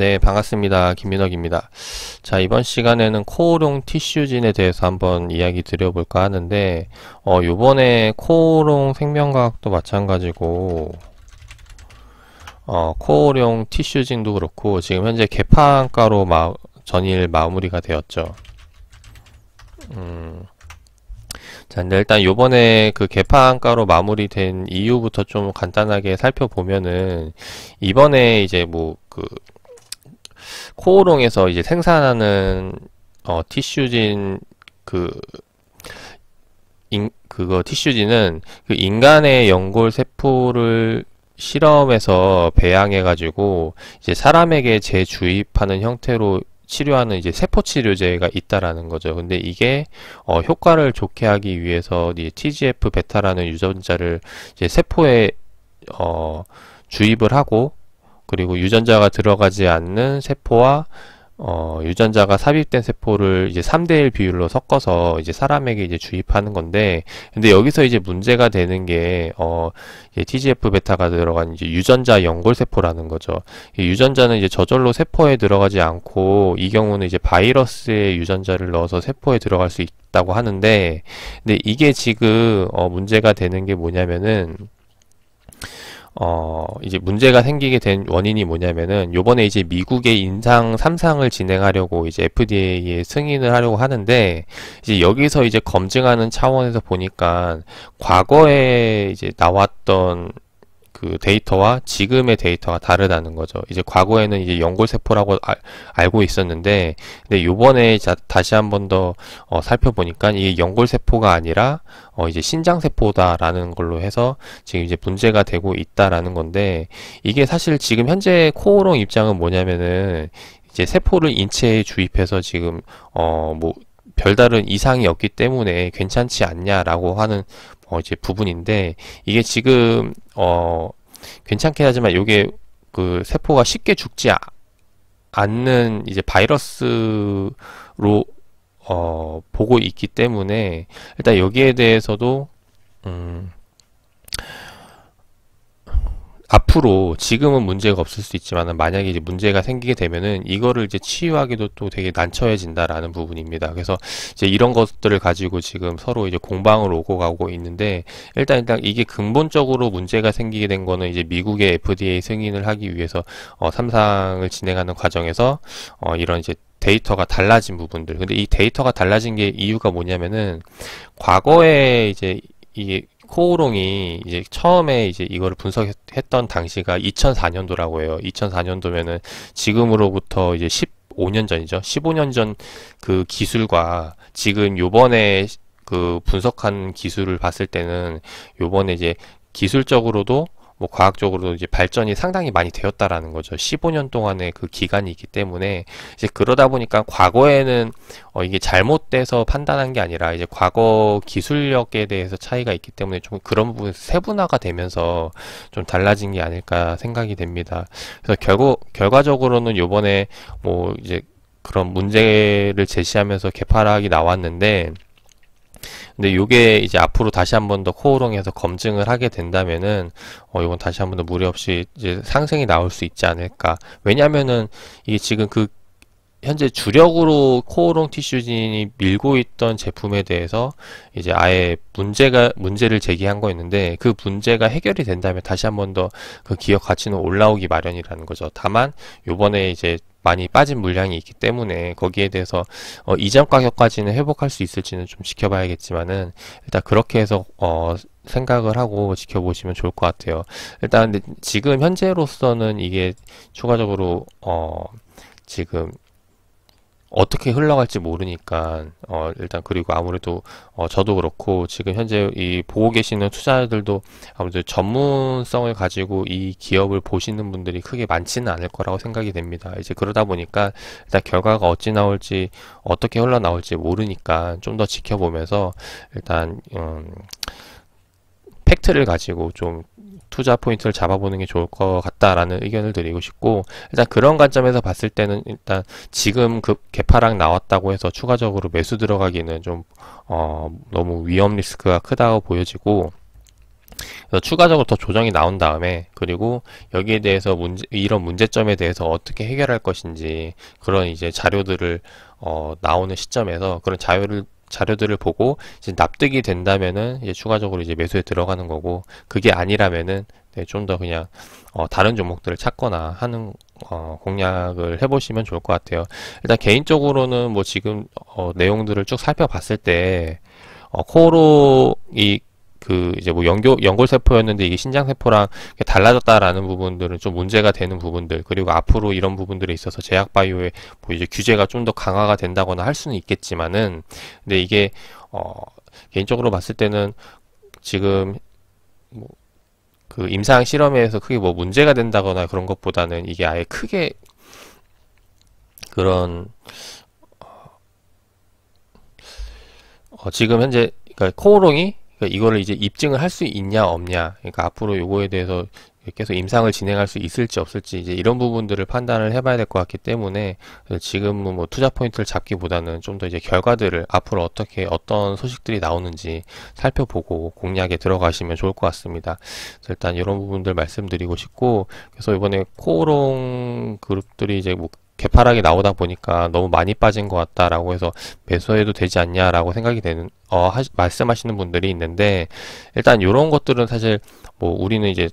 네, 반갑습니다. 김민혁입니다. 자, 이번 시간에는 코오롱 티슈진에 대해서 한번 이야기 드려볼까 하는데, 어, 요번에 코오롱 생명과학도 마찬가지고, 어, 코오롱 티슈진도 그렇고, 지금 현재 개판가로 마, 전일 마무리가 되었죠. 음, 자, 근데 일단 요번에 그 개판가로 마무리된 이유부터 좀 간단하게 살펴보면은, 이번에 이제 뭐, 그, 코오롱에서 이제 생산하는 어, 티슈진 그 인, 그거 티슈진은 그 인간의 연골 세포를 실험해서 배양해 가지고 이제 사람에게 재주입하는 형태로 치료하는 이제 세포 치료제가 있다라는 거죠. 근데 이게 어, 효과를 좋게 하기 위해서 이 TGF 베타라는 유전자를 이제 세포에 어, 주입을 하고 그리고 유전자가 들어가지 않는 세포와 어, 유전자가 삽입된 세포를 이제 3대1 비율로 섞어서 이제 사람에게 이제 주입하는 건데, 근데 여기서 이제 문제가 되는 게, 어, TGF 베타가 들어간 이제 유전자 연골 세포라는 거죠. 이 유전자는 이제 저절로 세포에 들어가지 않고, 이 경우는 이제 바이러스의 유전자를 넣어서 세포에 들어갈 수 있다고 하는데, 근데 이게 지금, 어, 문제가 되는 게 뭐냐면은, 어, 이제 문제가 생기게 된 원인이 뭐냐면은 요번에 이제 미국의 인상 3상을 진행하려고 이제 FDA에 승인을 하려고 하는데 이제 여기서 이제 검증하는 차원에서 보니까 과거에 이제 나왔던 그 데이터와 지금의 데이터가 다르다는 거죠. 이제 과거에는 이제 연골세포라고 아, 알고 있었는데, 근데 요번에 자, 다시 한 번 더 어, 살펴보니까 이게 연골세포가 아니라 어, 이제 신장세포다라는 걸로 해서 지금 이제 문제가 되고 있다라는 건데, 이게 사실 지금 현재 코오롱 입장은 뭐냐면은 이제 세포를 인체에 주입해서 지금 어뭐 별다른 이상이 없기 때문에 괜찮지 않냐라고 하는 어 이제 부분인데 이게 지금 어 괜찮긴 하지만 이게 그 세포가 쉽게 죽지 아, 않는 이제 바이러스로 어 보고 있기 때문에 일단 여기에 대해서도 음 앞으로 지금은 문제가 없을 수 있지만 만약에 이제 문제가 생기게 되면은 이거를 이제 치유하기도 또 되게 난처해진다라는 부분입니다. 그래서 이제 이런 것들을 가지고 지금 서로 이제 공방을 오고 가고 있는데 일단 일단 이게 근본적으로 문제가 생기게 된 거는 이제 미국의 FDA 승인을 하기 위해서 어, 삼상을 진행하는 과정에서 어, 이런 이제 데이터가 달라진 부분들. 근데 이 데이터가 달라진 게 이유가 뭐냐면은 과거에 이제 이게 코오롱이 이제 처음에 이제 이거를 분석했던 당시가 2004년도라고 해요. 2004년도면은 지금으로부터 이제 15년 전이죠. 15년 전 그 기술과 지금 요번에 그 분석한 기술을 봤을 때는 요번에 이제 기술적으로도 뭐 과학적으로도 이제 발전이 상당히 많이 되었다라는 거죠. 15년 동안의 그 기간이 있기 때문에 이제 그러다 보니까 과거에는 어 이게 잘못돼서 판단한 게 아니라 이제 과거 기술력에 대해서 차이가 있기 때문에 좀 그런 부분 세분화가 되면서 좀 달라진 게 아닐까 생각이 됩니다. 그래서 결국 결과적으로는 요번에 뭐 이제 그런 문제를 제시하면서 개파락이 나왔는데 근데 요게 이제 앞으로 다시 한 번 더 코오롱에서 검증을 하게 된다면은 어 이건 다시 한 번 더 무리 없이 이제 상승이 나올 수 있지 않을까. 왜냐면은 이게 지금 그 현재 주력으로 코오롱 티슈진이 밀고 있던 제품에 대해서 이제 아예 문제가 문제를 제기한 거였는데 그 문제가 해결이 된다면 다시 한 번 더 그 기업 가치는 올라오기 마련이라는 거죠. 다만 요번에 이제 많이 빠진 물량이 있기 때문에 거기에 대해서 어, 이전 가격까지는 회복할 수 있을지는 좀 지켜봐야겠지만은 일단 그렇게 해서 어, 생각을 하고 지켜보시면 좋을 것 같아요. 일단 지금 현재로서는 이게 추가적으로 어, 지금 어떻게 흘러갈지 모르니까 어 일단 그리고 아무래도 어 저도 그렇고 지금 현재 이 보고 계시는 투자들도 아무래도 전문성을 가지고 이 기업을 보시는 분들이 크게 많지는 않을 거라고 생각이 됩니다. 이제 그러다 보니까 일단 결과가 어찌 나올지 어떻게 흘러나올지 모르니까 좀 더 지켜보면서 일단 음 팩트를 가지고 좀 투자 포인트를 잡아보는 게 좋을 것 같다라는 의견을 드리고 싶고 일단 그런 관점에서 봤을 때는 일단 지금 그 개파락 나왔다고 해서 추가적으로 매수 들어가기는 좀 어, 너무 위험 리스크가 크다고 보여지고 추가적으로 더 조정이 나온 다음에 그리고 여기에 대해서 문제 이런 문제점에 대해서 어떻게 해결할 것인지 그런 이제 자료들을 어, 나오는 시점에서 그런 자료를 자료들을 보고 이제 납득이 된다면은 이제 추가적으로 이제 매수에 들어가는 거고 그게 아니라면은 네, 좀 더 그냥 어, 다른 종목들을 찾거나 하는 어, 공략을 해보시면 좋을 것 같아요. 일단 개인적으로는 뭐 지금 어, 내용들을 쭉 살펴봤을 때 어, 코로 이 그 이제 뭐 연교 연골 세포였는데 이게 신장 세포랑 달라졌다라는 부분들은 좀 문제가 되는 부분들 그리고 앞으로 이런 부분들에 있어서 제약 바이오의 뭐 이제 규제가 좀 더 강화가 된다거나 할 수는 있겠지만은 근데 이게 어 개인적으로 봤을 때는 지금 뭐 그 임상 실험에서 크게 뭐 문제가 된다거나 그런 것보다는 이게 아예 크게 그런 어 지금 현재 그러니까 코오롱이 그러니까 이거를 이제 입증을 할 수 있냐 없냐 그러니까 앞으로 요거에 대해서 계속 임상을 진행할 수 있을지 없을지 이제 이런 부분들을 판단을 해봐야 될 것 같기 때문에 지금은 뭐 투자 포인트를 잡기보다는 좀 더 이제 결과들을 앞으로 어떻게 어떤 소식들이 나오는지 살펴보고 공략에 들어가시면 좋을 것 같습니다. 일단 이런 부분들 말씀드리고 싶고 그래서 이번에 코오롱 그룹들이 이제 뭐 개파락이 나오다 보니까 너무 많이 빠진 것 같다라고 해서 매수해도 되지 않냐라고 생각이 되는 어 하, 말씀하시는 분들이 있는데 일단 이런 것들은 사실 뭐 우리는 이제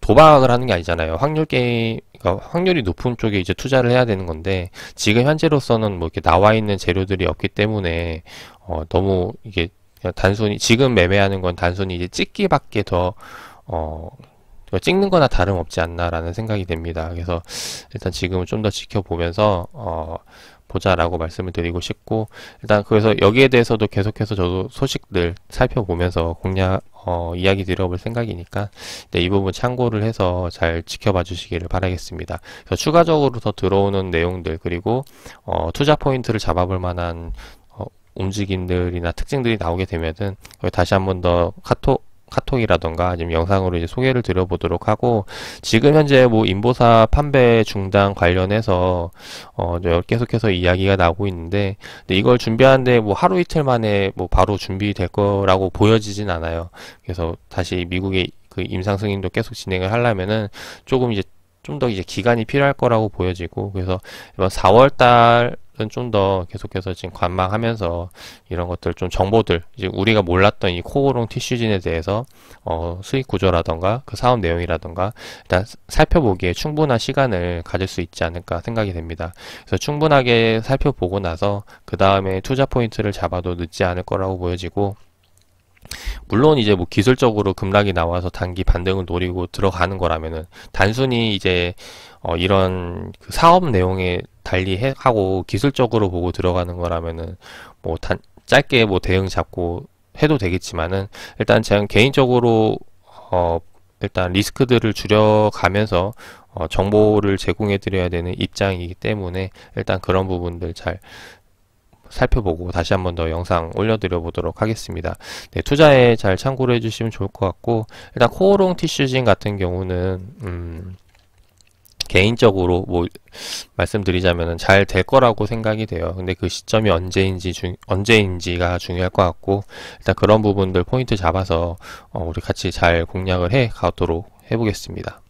도박을 하는 게 아니잖아요. 확률 게임, 그러니까 확률이 높은 쪽에 이제 투자를 해야 되는 건데 지금 현재로서는 뭐 이렇게 나와 있는 재료들이 없기 때문에 어 너무 이게 단순히 지금 매매하는 건 단순히 이제 찍기밖에 더 어. 찍는 거나 다름없지 않나라는 생각이 됩니다. 그래서 일단 지금은 좀 더 지켜보면서 어, 보자라고 말씀을 드리고 싶고 일단 그래서 여기에 대해서도 계속해서 저도 소식들 살펴보면서 공략 어, 이야기 드려볼 생각이니까 네, 이 부분 참고를 해서 잘 지켜봐 주시기를 바라겠습니다. 그래서 추가적으로 더 들어오는 내용들 그리고 어, 투자 포인트를 잡아볼 만한 어, 움직임들이나 특징들이 나오게 되면은 다시 한번 더 카톡 카톡이라던가 아니면 영상으로 이제 소개를 드려보도록 하고 지금 현재 뭐 인보사 판매 중단 관련해서 어 계속해서 이야기가 나오고 있는데 이걸 준비하는데 뭐 하루 이틀 만에 뭐 바로 준비될 거라고 보여지진 않아요. 그래서 다시 미국의 그 임상 승인도 계속 진행을 하려면은 조금 이제 좀 더 이제 기간이 필요할 거라고 보여지고 그래서 이번 4월 달 좀 더 계속해서 지금 관망하면서 이런 것들 좀 정보들 이제 우리가 몰랐던 이 코오롱 티슈진에 대해서 어, 수익 구조라던가 그 사업 내용이라던가 일단 살펴보기에 충분한 시간을 가질 수 있지 않을까 생각이 됩니다. 그래서 충분하게 살펴보고 나서 그 다음에 투자 포인트를 잡아도 늦지 않을 거라고 보여지고 물론 이제 뭐 기술적으로 급락이 나와서 단기 반등을 노리고 들어가는 거라면은 단순히 이제 어 이런 그 사업 내용에 달리 해, 하고 기술적으로 보고 들어가는 거라면은 뭐 단, 짧게 뭐 대응 잡고 해도 되겠지만은 일단 제가 개인적으로 어 일단 리스크들을 줄여가면서 어 정보를 제공해 드려야 되는 입장이기 때문에 일단 그런 부분들 잘 살펴보고 다시 한 번 더 영상 올려드려 보도록 하겠습니다. 네, 투자에 잘 참고를 해주시면 좋을 것 같고 일단 코오롱 티슈진 같은 경우는 음, 개인적으로 뭐 말씀드리자면은 잘 될 거라고 생각이 돼요. 근데 그 시점이 언제인지 중, 언제인지가 중요할 것 같고 일단 그런 부분들 포인트 잡아서 어, 우리 같이 잘 공략을 해 가도록 해보겠습니다.